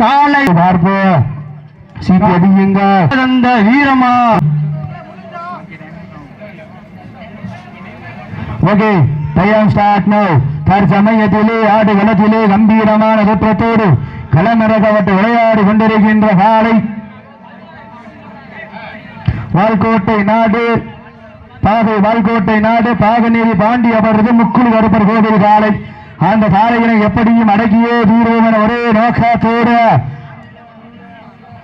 காலை பார்ப்போம் சீட்டு அடியுங்க. அந்த வீரமா. ஓகே டைம் ஸ்டார்ட் நோ தற்சமயத்திலே ஆடுகளத்திலே கம்பீரமான தோற்றத்தோடு களமிறக்கப்பட்டு விளையாடி கொண்டிருக்கின்ற காலை. வால்கோட்டை நாடு பாகை வால்கோட்டை நாடு பாகநேரி பாண்டியவரது முக்குழு கருப்பர் கோவில் காலை. அந்த காலையினை எப்படியும் அடக்கியே தீர்வோம் என ஒரே நோக்கத்தோடு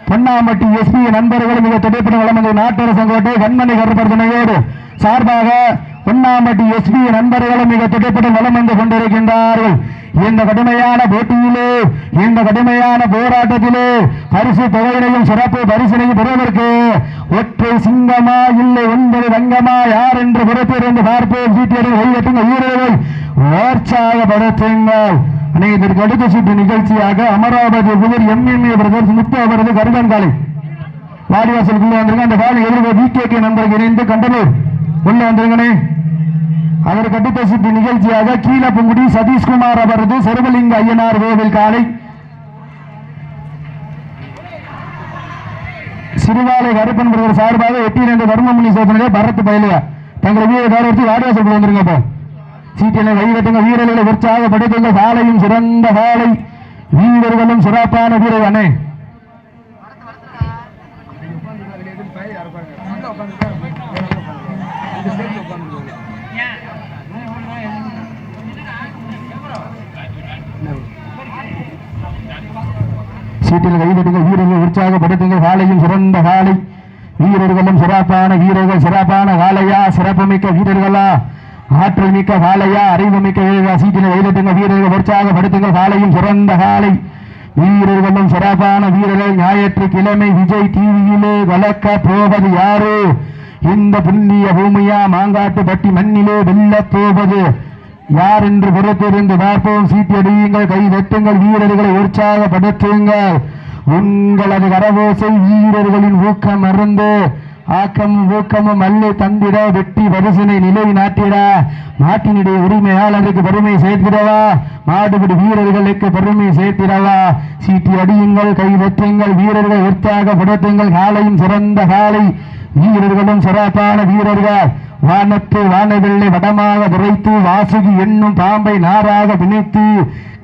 பொன்னாம்பட்டி எஸ்பி நண்பர்கள் மிக துடைப்பட வளர்ந்த நாட்டரசங்கோட்டை கண்மணி கருப்பர் துணையோடு சார்பாக பொன்னாம்பட்டி எஸ்பி நண்பர்களும் மிக துடைப்பட வளம் வந்து கொண்டிருக்கின்றார்கள். இந்த கடுமையான போட்டியிலே இந்த கடுமையான போராட்டத்திலே பரிசு தொகையினையும் சிறப்பு பரிசினையும் பெறுவதற்கு ஒற்றை சிங்கமா இல்லை ஒன்பது தங்கமா யார் என்று புறத்திலிருந்து பார்ப்போம் சீட்டியர்கள் கையெட்டுங்க வீரர்கள் உற்சாகப்படுத்துங்கள். அனைத்திற்கு அடுத்த சுற்று நிகழ்ச்சியாக அமராவதி புதிர் எம்எம்ஏ பிரதர்ஸ் முத்து அவரது கருடன் காலை வாடிவாசலுக்குள்ள வந்திருங்க. அந்த காலை எதிர்ப்பு பிகேகே நண்பர்கள் இணைந்து கண்டனூர். உள்ள வந்திருக்கனே அதற்கு அடுத்த நிகழ்ச்சியாக கீழப்புங்குடி சதீஷ்குமார் அவரது சர்வலிங்க ஐயனார் கோவில் காலை. சிறுவாலை கருப்பன் பிரதர் சார்பாக எட்டி ரெண்டு தர்மமுனி சோதனையை பரத்து பயிலுக. தங்களை வீர காரத்தி வாடிவாசலுக்கு வந்துருங்க அப்போ. சீட்டினை கைகட்டுங்க வீரர்களை உற்சாகப்படுத்துங்க. காலையும் சிறந்த காலை வீரர்களும் சிறப்பான வீரர் அண்ணே. சீட்டில் கைதட்டுங்க வீரர்கள் உற்சாகப்படுத்துங்க. காலையும் சிறந்த காலை வீரர்களும் சிறப்பான வீரர்கள் சிறப்பான காலையா சிறப்புமிக்க வீரர்களா? ஆற்றல் மிக்க காலையா அறிவு மிக்க வீரர்களா? சீட்டில் கைதட்டுங்க வீரர்கள் உற்சாகப்படுத்துங்க. காலையும் சிறந்த காலை வீரர்களும் சிறப்பான வீரர்கள். ஞாயிற்றுக்கிழமை விஜய் டிவியிலே வளர்க்க போவது யாரு? இந்த புண்ணிய பூமியா மாங்காட்டு பட்டி மண்ணிலே வெல்லப் போவது யார் என்று புறத்திலிருந்து பார்ப்போம் சீட்டியடியுங்கள் கை வெட்டுங்கள். வீரர்களை உற்சாகப்படுத்துங்கள் உங்களது கரவோசை வீரர்களின் ஊக்கம் அருந்து. ஆக்கமும் ஊக்கமும் அல்லு தந்திட. வெட்டி வரிசனை நிலை நாட்டிட. நாட்டினுடைய உரிமையாளருக்கு பெருமை சேர்த்திடவா. மாடுபிடி வீரர்களுக்கு பெருமை சேர்த்திடவா. சீட்டி அடியுங்கள். கை வெற்றுங்கள் வீரர்களை உற்சாகப்படுத்துங்கள் காலையும் சிறந்த காலை. வீரர்களும் சிறப்பான வீரர்கள். வானத்து வானவெள்ளை வடமாக விரைத்து வாசுகி என்னும் பாம்பை நாராக வினைத்து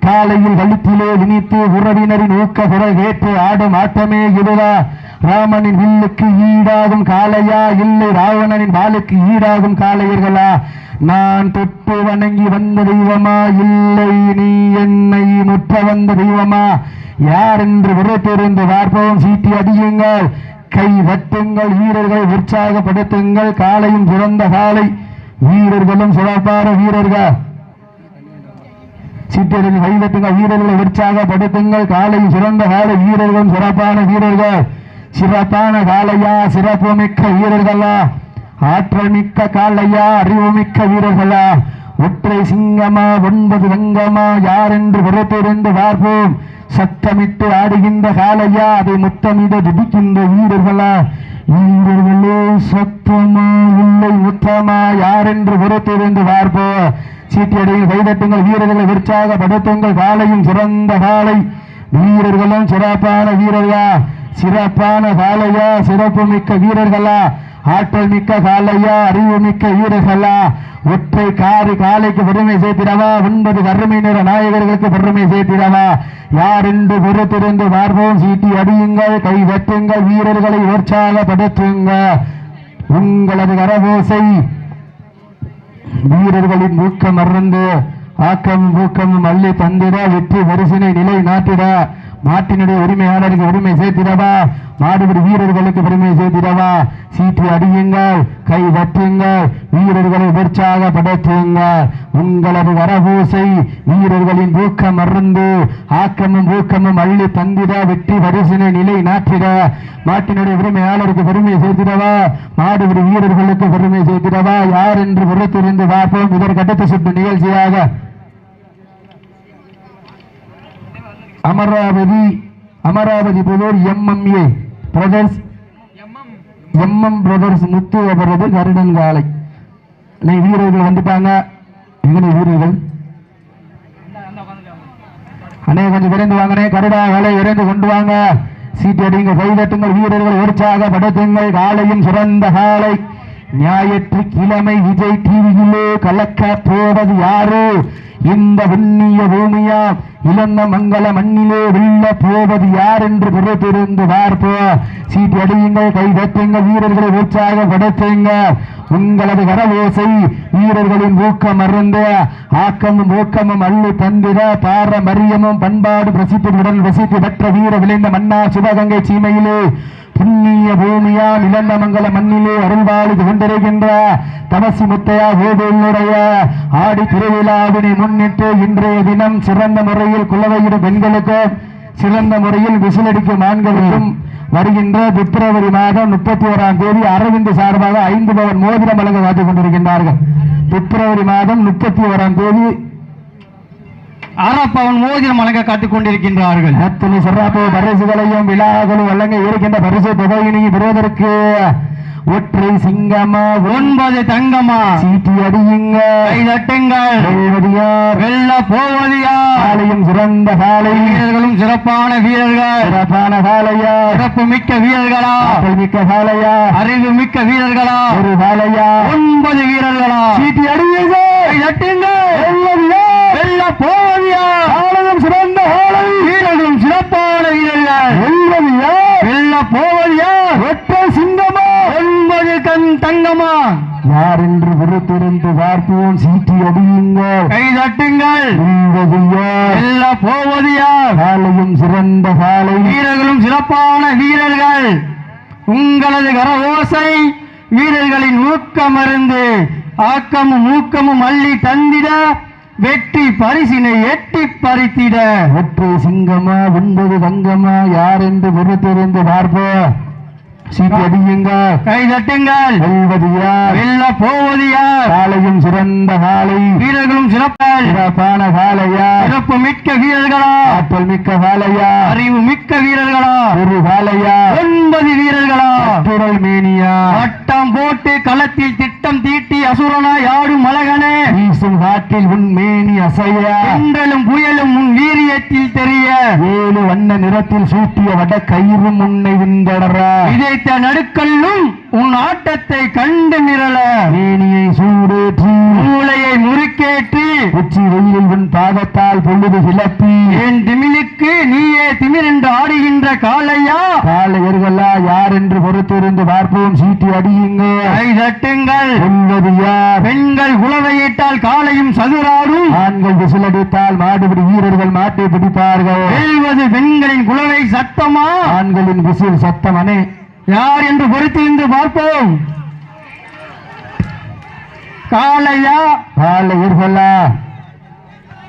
காலையில் கழுத்திலே வினித்து உறவினரின் ஊக்க குரகேற்று ஆடும் ஆட்டமே இதுவா? ராமனின் வில்லுக்கு ஈடாகும் காளையா? இல்லை ராவணனின் வாளுக்கு ஈடாகும் காளையர்களா? நான் தொட்டு வணங்கி வந்த தெய்வமா? இல்லை நீ என்னை முற்ற வந்த தெய்வமா? யார் என்று விரைத்திருந்து பார்ப்போம் சீட்டி அடியுங்கள். கை வட்டுங்கள் வீரர்கள் உற்சாகப்படுத்துங்கள். காலையும் சிறந்த காலை. வீரர்களும் சிறப்பான வீரர்கள். சீட்டியடில் கைதட்டுங்க வீரர்களை உற்சாகப்படுத்துங்கள். காலையும் சிறந்த காலை. வீரர்களும் சிறப்பான வீரர்கள். சிறப்பான காலையா? சிறப்பு மிக்க வீரர்களா? ஆற்றல் மிக்க காலையா? அறிவு மிக்க வீரர்களா? ஒற்றை சிங்கமா ஒன்பது ரங்கமா யார் என்று புறத்திருந்து பார்ப்போம். சத்தமிட்டு ஆடுகின்ற காலையா அதை முத்தமிட துடிக்கின்ற வீரர்களா? வீரர்களே சத்தமா இல்லை உத்தமா யார் என்று புறத்திருந்து பார்ப்போம். சீட்டியடையில் கைதட்டுங்கள் வீரர்களை உற்சாகப்படுத்துங்கள் காலையும் சிறந்த காலை வீரர்களும் சிறப்பான வீரர்களா? சிறப்பான காலையா சிறப்பு மிக்க வீரர்களா? ஆற்றல் மிக்க காலையா அறிவு மிக்க வீரர்களா ஒற்றை காரி காலைக்கு பெருமை சேர்த்திடவா ஒன்பது வறுமை நிற நாயகர்களுக்கு பெருமை சேர்த்திடவா? யார் என்று பொறுத்திருந்து பார்ப்போம்? சீட்டி அடியுங்கள் கை வெட்டுங்கள் வீரர்களை உற்சாகப்படுத்துங்க. உங்களது கரபோசை வீரர்களின் ஊக்கம் மறந்து ஆக்கம் ஊக்கமும் அள்ளி தந்திட வெற்றி வரிசனை நிலை நாட்டிட மாட்டினுடைய உரிமையாளருக்கு உரிமை சேர்த்திடவா? மாடுபிடி வீரர்களுக்கு பெருமை சேர்த்திடவா? சீட்டி அடியுங்கள் கை வற்றுங்கள் வீரர்களை உற்சாகப்படுத்துங்கள் உங்களது வரபூசை வீரர்களின் ஊக்கம் மறந்து ஆக்கமும் ஊக்கமும் அள்ளி தந்திட வெற்றி வரிசனை நிலை நாட்டிட மாட்டினுடைய உரிமையாளருக்கு பெருமை சேர்த்திடவா? மாடுபிடி வீரர்களுக்கு பெருமை சேர்த்திடவா? யார் என்று புறத்திருந்து பார்ப்போம். இதற்கு சுற்று நிகழ்ச்சியாக Amaravati Amaravati Puthur MMA brothers MM brothers Muthu அவரது கருடன்காலை நீ வீரர்கள் வந்துட்டாங்க. எங்கன வீரர்கள்? அண்ணே கொஞ்சம் விரைந்து வாங்கனே கருடா வேலை விரைந்து கொண்டு வாங்க. சீட்டு அடிங்க கைதட்டுங்கள் வீரர்கள் உற்சாகப்படுத்துங்கள். காலையும் சிறந்த காலை. ஞாயிற்றுக்கிழமை விஜய் டிவியிலே கலக்க போவது யாரு? இந்த புண்ணிய பூமியா? இளந்த மங்கள மண்ணிலே வெள்ள போவது யார் என்று பொறுத்திருந்து பார்ப்போம் சீட்டு அடியுங்கள் கை தட்டுங்கள் வீரர்களை உற்சாகப்படுத்துங்க உங்களது கரவோசை வீரர்களின் ஊக்கம் அருந்த ஆக்கமும் ஊக்கமும் அள்ளி தந்திட பாரம்பரியமும் பண்பாடு பிரசித்தியுடன் வசித்து பெற்ற வீர விளைந்த மன்னா சிவகங்கை சீமையிலே புண்ணிய பூமியால் இளந்தமங்கல மண்ணிலே அருள்வாழ்ந்து கொண்டிருக்கின்ற தமசி முத்தையா கோவிலுடைய ஆடி திருவிழாவினை முன்னிட்டு இன்றைய தினம் சிறந்த முறையில் குலவையிடும் பெண்களுக்கும் சிறந்த முறையில் விசிலடிக்கும் ஆண்களுக்கும் வருகின்ற பிப்ரவரி மாதம் முப்பத்தி ஓராம் தேதி அரவிந்த் சார்பாக ஐந்து பவன் மோதிரம் வழங்க காத்துக் கொண்டிருக்கின்றார்கள். பிப்ரவரி மாதம் முப்பத்தி ஓராம் தேதி அரப்பவன் மோதிரம் வழங்க காத்துக் கொண்டிருக்கின்றார்கள். அத்தனை சிறப்பு பரிசுகளையும் விழாக்களும் வழங்க இருக்கின்ற பரிசு தொகையினை பெறுவதற்கு ஒற்றை சிங்கமா? ஒன்பது தங்கமா? சீட்டி அடியுங்க. தட்டுங்கள் வெல்ல போவதியா காலையும் சிறந்த காலை வீரர்களும் சிறப்பான வீரர்கள். சிறப்பான காலையா சிறப்பு மிக்க வீரர்களா? மிக்க காலையா அறிவு மிக்க வீரர்களா? ஒரு காலையா ஒன்பது வீரர்களா? சீட்டி அடியுங்க. தட்டுங்கள் போவதியா காலையும் சிறந்த காலை வீரர்களும் சிறப்பான வீரர்கள் வெல்வதியார் வெல்ல போவதியா ஒற்றை சிங்கமா? ஒன்பது கண் தங்கமா? யார் என்று பொறுத்திருந்து பார்ப்போம். சீட்டி அடியுங்க. கை தட்டுங்கள். வெல்வதியார் வெல்ல போவதியா காலையும் சிறந்த காலை வீரர்களும் சிறப்பான வீரர்கள். உங்களது கரவோசை வீரர்களின் ஊக்கமருந்து ஆக்கமும் ஊக்கமும் அள்ளி தந்திட வெற்றி பரிசினை எட்டி பறித்திட. ஒற்றை சிங்கமா ஒன்பது தங்கமா யார் என்று பொறுத்திருந்து பார்ப்போம் சீட்டி அடியுங்க. கை தட்டுங்கள். வெல்வது யார்? வெல்ல போவது யார்? காலையும் சிறந்த காலை. வீரர்களும் சிறப்பால். சிறப்பான காலையா? சிறப்பு மிக்க வீரர்களா? ஆற்றல் மிக்க காலையா? அறிவு மிக்க வீரர்களா? ஒரு காலையா? ஒன்பது வீரர்களா? குரல் மேனியா? வட்டம் போட்டு களத்தில் திட்டம் தீட்டி அசுரனாய் ஆடும் அழகனே. வீசும் காற்றில் உன் மேனி அசையா. தென்றலும் புயலும் உன் வீரியத்தில் தெரிய. ஏழு வண்ண நிறத்தில் சூட்டிய வட கயிறும் உன்னை விந்தடரா விதைத்த நடுக்கல்லும் உன் ஆட்டத்தை கண்டு நிரல மேனியை சூடேற்றி. மூளையை முறுக்கேற்றி உச்சி வெயிலில் உன் பாதத்தால் பொழுது கிளப்பி என் திமிலுக்கு நீயே திமிரென்று ஆடுகின்ற காளையா? காலையர்களா யார் என்று பொறுத்திருந்து பார்ப்போம் சீட்டி அடியுங்க. கை தட்டுங்கள். சொல்வது யார்? பெண்கள் குலவையிட்டால் காளையும் சதுராடும். ஆண்கள் விசிலடித்தால் மாடுபிடி வீரர்கள் மாட்டை பிடிப்பார்கள். வெல்வது பெண்களின் குலவை சத்தமா? ஆண்களின் விசில் சத்தம் அணே யார் என்று பொறுத்திருந்து பார்ப்போம். காளையா காலையர்களா?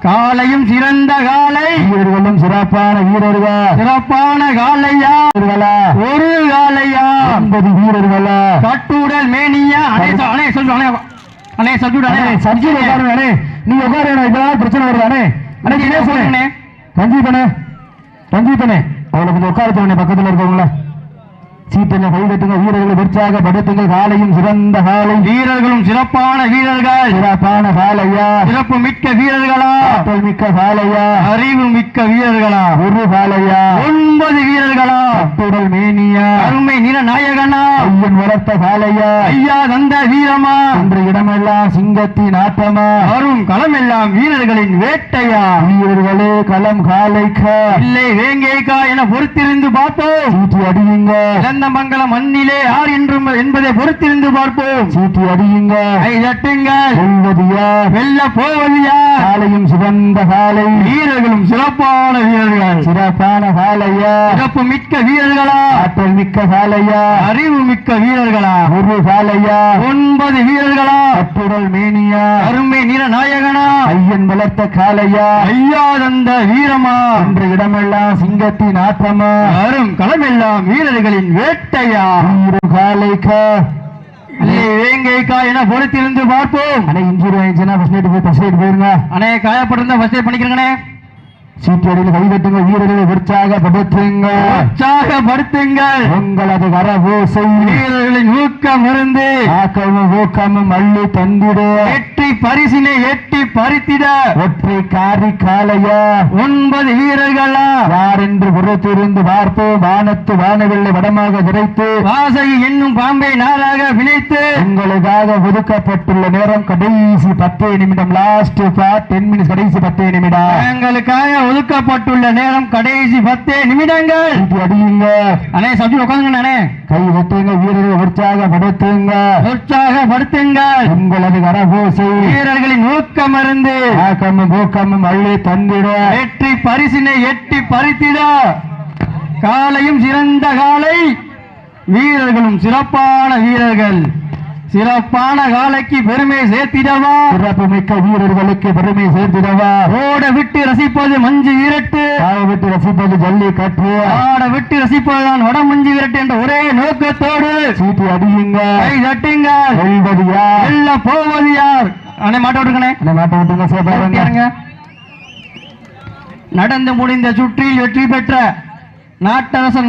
காளையும் சிறந்த காளை வீரர்களும் சிறப்பான வீரர்கள்? சிறப்பான வீரர்களா? ஒரு காளையா ஐம்பது வீரர்களா? கட்டுடல் மேனியா அணே அணே சொல்லு அணே அணே அண்ணே அணே. சர்ஜி உட்காருங்க அண்ணே நீ உட்காரு இதெல்லாம் பிரச்சனை வருது அண்ணே தினேஷ் அண்ணே ரஞ்சித் அண்ணே ரஞ்சித் அண்ணே அவளை கொஞ்சம் உட்கார சொல்லுங்க வீரர்களை உற்சாகப்படுத்துங்க காலையும் சிறந்த காலை. வீரர்களும் சிறப்பான வீரர்கள். சிறப்பான காலையா? சிறப்பு மிக்க வீரர்களா? ஆற்றல் மிக்க காலையா? அறிவு மிக்க வீரர்களா? ஒரு காலையா? ஒன்பது வீரர்களா? அத்துடல் மேனியா? அருமை நிற நாயகனா? ஐயன் வளர்த்த காலையா? ஐயா தந்த வீரமா? இன்று இடமெல்லாம் சிங்கத்தின் ஆட்டமா? வரும் களமெல்லாம் வீரர்களின் வேட்டையா? வீரர்களே களம் காலைக்க. இல்லை வேங்கேக்கா என பொறுத்திருந்து பார்த்தோம் சீட்டி அடியுங்க. இளந்தமங்கலம் மண்ணிலே யார் என்றும் என்பதை பொறுத்திருந்து பார்ப்போம். சீட்டி அடியுங்க. கை தட்டுங்கள் சொல்வது யார் வெல்ல போவது யார் காலையும் சிறந்த காலை. வீரர்களும் சிறப்பான வீரர்கள். சிறப்பான காலையா? சிறப்பு மிக்க வீரர்களா? ஆற்றல் மிக்க காலையா? அறிவு மிக்க வீரர்களா? ஒரு காலையா? ஒன்பது வீரர்களா? அத்துடல் மேனியா? அருமை நிற நாயகனா ஐயன் வளர்த்த காலையா? ஐயா தந்த வீரமா? இன்று இடமெல்லாம் சிங்கத்தின் ஆட்டமா வரும் களமெல்லாம் வீரர்களின் வேட்டையா? காலைக்க? வேங்கைக்கா என பொறுத்திருந்து பார்ப்போம். அண்ணே இன்ஜுரி ஆயிடுச்சுன்னா ஃபர்ஸ்ட் நைட் போய் ஃபர்ஸ்ட் நைட் போயிருங்க. அண்ணே காயப்பட்டிருந்தா ஃபர்ஸ்ட் பண்ணிக்கிறேங்கண்ணே. கைதட்டுங்க வீரர்களை உற்சாகப்படுத்துங்க உற்சாகப்படுத்துங்கள் உங்களது கரபோசை வீரர்களின் ஊக்கம் இருந்து ஆக்கமும் ஊக்கமும் அள்ளி தந்திட. வெற்றி பரிசினை எட்டி பறித்திட. ஒற்றை காரி காளையா? ஒன்பது வீரர்களா? யார் என்று புறத்திருந்து பார்ப்போம் வானத்து வானவில்லை வடமாக விரைத்து வாசகி என்னும் பாம்பை நாளாக வினைத்து உங்களுக்காக ஒதுக்கப்பட்டுள்ள நேரம் கடைசி பத்தே நிமிடம் லாஸ்ட் டென் மினிட்ஸ் கடைசி பத்தே நிமிடம். எங்களுக்காக ஒதுக்கப்பட்டுள்ள நேரம் கடைசி பத்தே நிமிடங்கள். அடியுங்க. அண்ணே சப்ஜி உட்காந்துங்க அண்ணே. கை வெட்டுங்க வீரர்கள் உற்சாகப்படுத்துங்க. உற்சாகப்படுத்துங்கள் உங்களது கரபூசை வீரர்களின் ஊக்கமருந்து ஆக்கமும் ஊக்கமும் அள்ளி தந்திட. வெற்றி பரிசினை எட்டி பறித்திட. காலையும் சிறந்த காலை வீரர்களும் சிறப்பான வீரர்கள். சிறப்பான காலைக்கு பெருமை சேர்த்திடவா? சிறப்பு மிக்க வீரர்களுக்கு பெருமை சேர்த்திடவா? ஓட விட்டு ரசிப்பது மஞ்சு விரட்டு. காய விட்டு ரசிப்பது ஜல்லி கற்று ஆட விட்டு ரசிப்பதுதான் வட மஞ்சு விரட்டு என்ற ஒரே நோக்கத்தோடு. சீட்டி அடியுங்க. கை தட்டுங்கள் வெல்வது யார்? வெல்ல போவது யார்? அண்ணே மாட்ட விட்டுருக்கணே அந்த மாட்டை விட்டுங்க யாருங்க? நடந்து முடிந்த சுற்றில் வெற்றி பெற்ற நாட்டரசன்